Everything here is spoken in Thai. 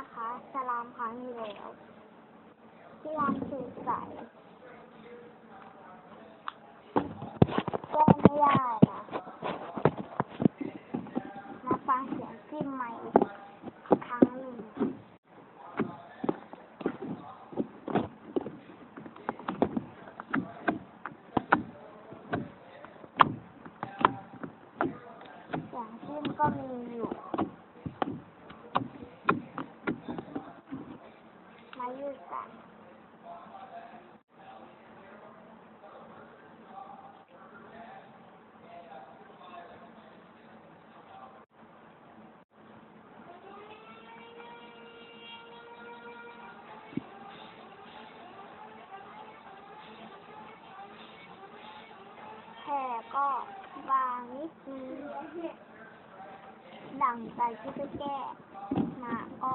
นะคะสลามครั้งที่แล้วที่ลามสื่อใสแก้ไม่ได้นะมาฟังเสียงจิ้มใหม่อีกครั้งหนึ่งเสียงจิ้มก็มีอยู่ มายืดกันแค่ก็บางนิดนึงดังใจที่ไปแก้มาก็